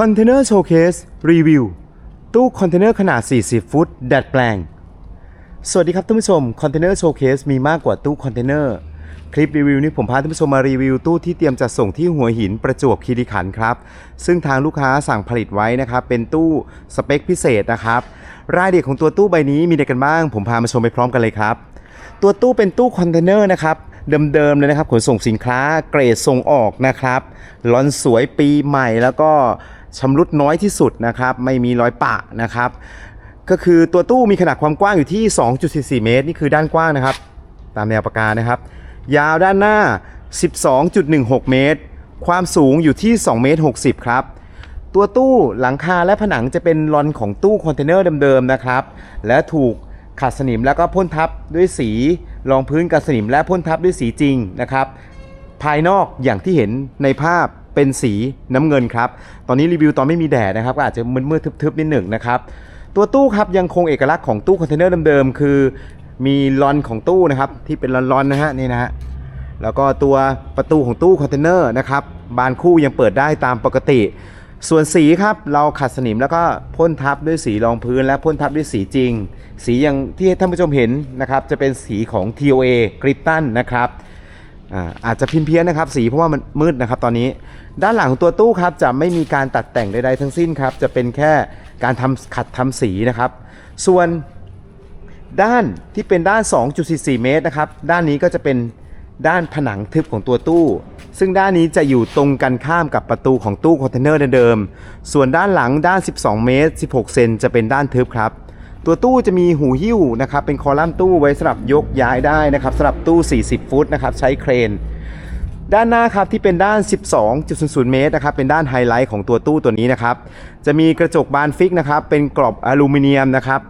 คอนเทนเนอร์โชว์เคสรีวิวตู้คอนเทนเนอร์ขนาด 40 ฟุต ดัดแปลง สวัสดีครับท่านผู้ชม คอนเทนเนอร์โชว์เคสมีมากกว่าตู้คอนเทนเนอร์ คลิปรีวิวนี้ผมพาท่านผู้ชมมารีวิวตู้ที่เตรียมจะส่งที่หัวหินประจวบคีรีขันธ์ครับ ซึ่งทางลูกค้าสั่งผลิตไว้นะครับ เป็นตู้สเปคพิเศษนะครับ รายละเอียดของตัวตู้ใบนี้มีอะไรกันบ้าง ผมพามาชมไปพร้อมกันเลยครับ ตัวตู้เป็นตู้คอนเทนเนอร์นะครับเดิมๆเลยนะครับขนส่งสินค้าเกรดส่งออกนะครับลอนสวยปีใหม่แล้วก็ ชำรุดน้อยที่สุดนะครับ ไม่มีรอยปะนะครับ ก็คือตัวตู้มีขนาดความกว้างอยู่ที่ 2.44 เมตร นี่คือด้านกว้างนะครับ ตามแนวปากกานะครับ ยาวด้านหน้า 12.16 เมตร ความสูงอยู่ที่2เมตร60 ครับตัวตู้หลังคาและผนังจะเป็นลอนของตู้คอนเทนเนอร์เดิมๆนะครับ และถูกขัดสนิมแล้วก็พ่นทับด้วยสีรองพื้นกันสนิมและพ่นทับด้วยสีจริงนะครับ ภายนอกอย่างที่เห็นในภาพ เป็นสีน้ำเงินครับ ตอนนี้รีวิวตอนไม่มีแดดนะครับก็อาจจะมืดๆทึบๆนิดหนึ่งนะครับ ตัวตู้ครับยังคงเอกลักษณ์ของตู้คอนเทนเนอร์เดิมๆคือมีลอนของตู้นะครับที่เป็นลอนๆนะฮะนี่นะฮะแล้วก็ตัวประตูของตู้คอนเทนเนอร์นะครับบานคู่ยังเปิดได้ตามปกติ ส่วนสีครับเราขัดสนิมแล้วก็พ่นทับด้วยสีรองพื้นและพ่นทับด้วยสีจริง สีอย่างที่ท่านผู้ชมเห็นนะครับจะเป็นสีของ TOA กริปตันนะครับ อ่าอาจจะพิมพ์เพี้ยนนะครับ สีเพราะว่ามันมืดนะครับ ตอนนี้ด้านหลังของตัวตู้ครับจะไม่มีการตัดแต่งใดๆทั้งสิ้นครับ จะเป็นแค่การทำขัดทำสีนะครับ ส่วนด้านที่เป็นด้าน 2.44 เมตรนะครับ ด้านนี้ก็จะเป็นด้านผนังทึบของตัวตู้ ซึ่งด้านนี้จะอยู่ตรงกันข้ามกับประตูของตู้คอนเทนเนอร์เดิม ส่วนด้านหลังด้าน 12 เมตร 16 เซนจะเป็นด้านทึบครับ ตัวตู้จะมีหูหิ้วนะครับเป็นคอลัมน์ตู้ไว้สำหรับยกย้ายได้นะครับสำหรับตู้ 40 ฟุตนะครับใช้เครน ด้านหน้าครับที่เป็นด้าน 12.00 เมตรนะครับเป็นด้านไฮไลท์ของตัวตู้ตัวนี้นะครับจะมีกระจกบานฟิกนะครับเป็นกรอบอลูมิเนียมนะครับ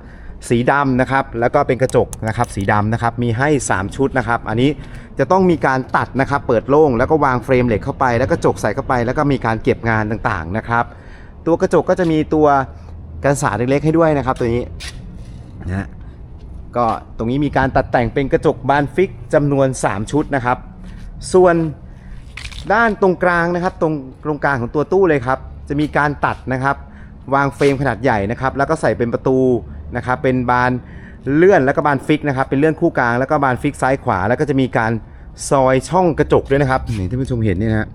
สีดำนะครับแล้วก็เป็นกระจกนะครับสีดำนะครับมีให้ 3 ชุดนะครับ อันนี้จะต้องมีการตัดนะครับเปิดโล่งแล้วก็วางเฟรมเหล็กเข้าไป แล้วก็กระจกใส่เข้าไป แล้วก็มีการเก็บงานต่างๆนะครับ ตัวกระจกก็จะมีตัวกันสาดเล็กๆให้ด้วยนะครับตัวนี้ นะก็ตรงนี้มีการตัดแต่งเป็นกระจกบานฟิกจำนวน 3 ชุดนะครับ ส่วนด้านตรงกลางนะครับ ตรงตรงกลางของตัวตู้เลยครับ จะมีการตัดนะครับ วางเฟรมขนาดใหญ่นะครับ แล้วก็ใส่เป็นประตูนะครับ เป็นบานเลื่อนแล้วก็บานฟิกนะครับ เป็นเลื่อนคู่กลางแล้วก็บานฟิกซ้ายขวา แล้วก็จะมีการซอยช่องกระจกด้วยนะครับนี่ท่านผู้ชมเห็นเนี่ยนะฮะ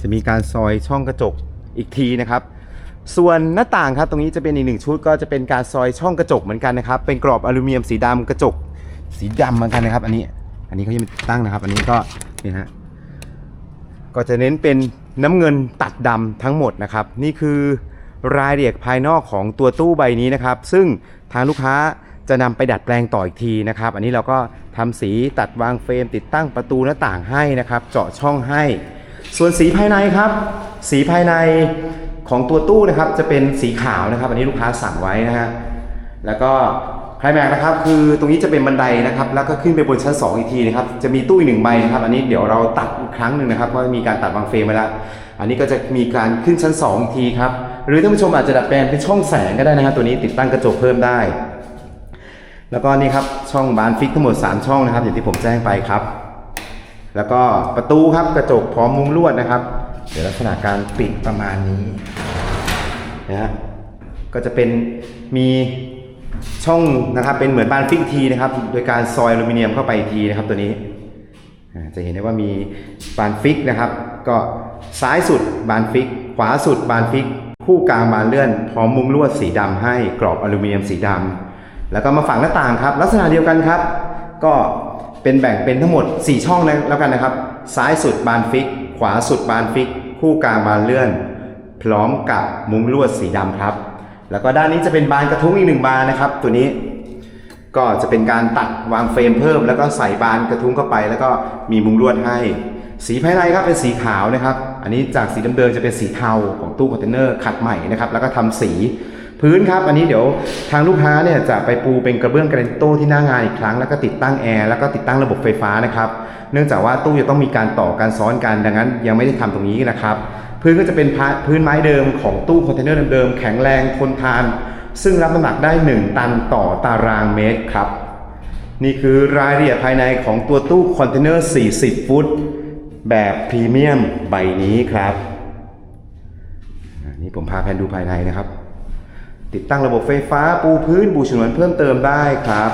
จะมีการซอยช่องกระจกอีกทีนะครับ ส่วนหน้าต่างครับตรงนี้จะเป็นอีกหนึ่งชุดก็จะเป็นการซอยช่องกระจกเหมือนกันนะครับ เป็นกรอบอลูมิเนียมสีดำกระจก สีดำเหมือนกันนะครับ อันนี้ อันนี้เขายังไม่ตั้งนะครับ อันนี้ก็นี่ฮะก็จะเน้นเป็นน้ำเงินตัดดำทั้งหมดนะครับ นี่คือรายละเอียดภายนอกของตัวตู้ใบนี้นะครับ ซึ่งทางลูกค้าจะนำไปดัดแปลงต่ออีกทีนะครับ อันนี้เราก็ทำสีตัดวางเฟรม ติดตั้งประตูหน้าต่างให้นะครับ เจาะช่องให้ ส่วนสีภายในครับ สีภายใน ของตัวตู้นะครับจะเป็นสีขาวนะครับ อันนี้ลูกค้าสั่งไว้นะฮะแล้วก็ไคลแม็กนะครับ คือตรงนี้จะเป็นบันไดนะครับ แล้วก็ขึ้นไปบนชั้น 2 อีกทีนะครับ จะมีตู้อีกหนึ่งใบนะครับ อันนี้เดี๋ยวเราตัดอีกครั้งหนึ่งนะครับเพราะมีการตัดวางเฟรมไว้แล้วอันนี้ก็จะมีการขึ้นชั้น 2 อีกทีครับ หรือท่านผู้ชมอาจจะดัดแปลงเป็นช่องแสงก็ได้นะครับตัวนี้ติดตั้งกระจกเพิ่มได้ แล้วก็นี่ครับช่องบานฟิกทั้งหมด 3 ช่องนะครับ อย่างที่ผมแจ้งไปครับ แล้วก็ประตูครับกระจกพร้อมมุ้งลวดนะครับ เดี๋ยวลักษณะการปิดประมาณนี้นะฮะก็จะเป็นมีช่องนะครับเป็นเหมือนบานฟิกทีนะครับ โดยการซอยอลูมิเนียมเข้าไปทีนะครับตัวนี้จะเห็นได้ว่ามีบานฟิกนะครับ ก็ซ้ายสุดบานฟิก ขวาสุดบานฟิก คู่กลางบานเลื่อน พร้อมมุ้งลวดสีดำให้กรอบอลูมิเนียมสีดำแล้วก็มาฝั่งหน้าต่างครับ ลักษณะเดียวกันครับ ก็เป็นแบ่งเป็นทั้งหมด 4 ช่องแล้วกันนะครับ ซ้ายสุดบานฟิก ขวาสุดบานฟิก คู่กลางบานเลื่อน พร้อมกับมุ้งลวดสีดำครับ แล้วก็ด้านนี้จะเป็นบานกระทุ้งอีกหนึ่งบานนะครับ ตัวนี้ก็จะเป็นการตัดวางเฟรมเพิ่ม แล้วก็ใส่บานกระทุ้งเข้าไป แล้วก็มีมุ้งลวดให้ สีภายในครับเป็นสีขาวนะครับ อันนี้จากสีเดิมๆจะเป็นสีเทาของตู้คอนเทนเนอร์ขัดใหม่นะครับ แล้วก็ทำสี พื้นครับ อันนี้เดี๋ยวทางลูกค้าเนี่ยจะไปปูเป็นกระเบื้องกรนโต้ที่หน้างานอีกครั้ง แล้วก็ติดตั้งแอร์แล้วก็ติดตั้งระบบไฟฟ้านะครับ เนื่องจากว่าตู้จะต้องมีการต่อการซ้อนกันดังนั้น ยังไม่ได้ทำตรงนี้นะครับ พื้นก็จะเป็นพื้นไม้เดิมของตู้คอนเทนเนอร์เดิมๆแข็งแรงทนทาน ซึ่งรับน้ำหนักได้ 1 ตันต่อตารางเมตรครับ นี่คือรายละเอียดภายในของตัวตู้คอนเทนเนอร์ 40 ฟุต แบบพรีเมียมใบนี้ครับนี่นี่ผมพาแผนดูภายในนะครับ ติดตั้งระบบไฟฟ้าปูพื้นบูฉนวนเพิ่มเติมได้ครับ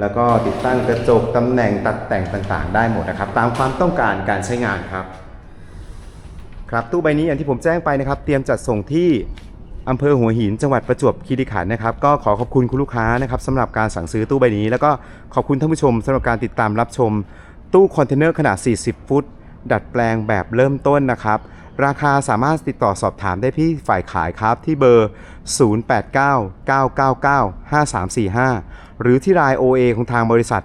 แล้วก็ติดตั้งกระจกตำแหน่งตัดแต่งต่างๆ ได้หมดนะครับ ตามความต้องการการใช้งานครับ ครับตู้ใบนี้อย่างที่ผมแจ้งไปนะครับ เตรียมจัดส่งที่อำเภอหัวหินจังหวัดประจวบคีรีขันธ์นะครับ ก็ขอขอบคุณคุณลูกค้านะครับสำหรับการสั่งซื้อตู้ใบนี้ แล้วก็ขอบคุณท่านผู้ชมสำหรับการติดตามรับชม ตู้คอนเทนเนอร์ขนาด 40 ฟุต ดัดแปลงแบบเริ่มต้นนะครับ ราคาสามารถติดต่อสอบถามได้ที่ฝ่ายขายครับที่เบอร์ 0899995345 หรือที่ราย OA ของทางบริษัท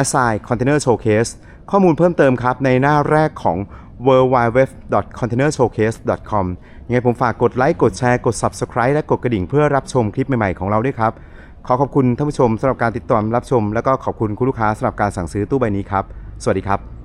a s s i Container Showcase ข้อมูลเพิ่มเติมครับในหน้าแรกของ w w w c o n t a i n e r s h o w c a s e c o m ยังไงผมฝากกดไลค์กดแชร์กด Subscribe และกดกระดิ่งเพื่อรับชมคลิปใหม่ ๆ ของเราด้วยครับ ขอขอบคุณท่านผู้ชมสำหรับการติดตามรับชม แล้วก็ขอบคุณคุณลูกค้าสำหรับการสั่งซื้อตู้ใบนี้ครับ สวัสดีครับ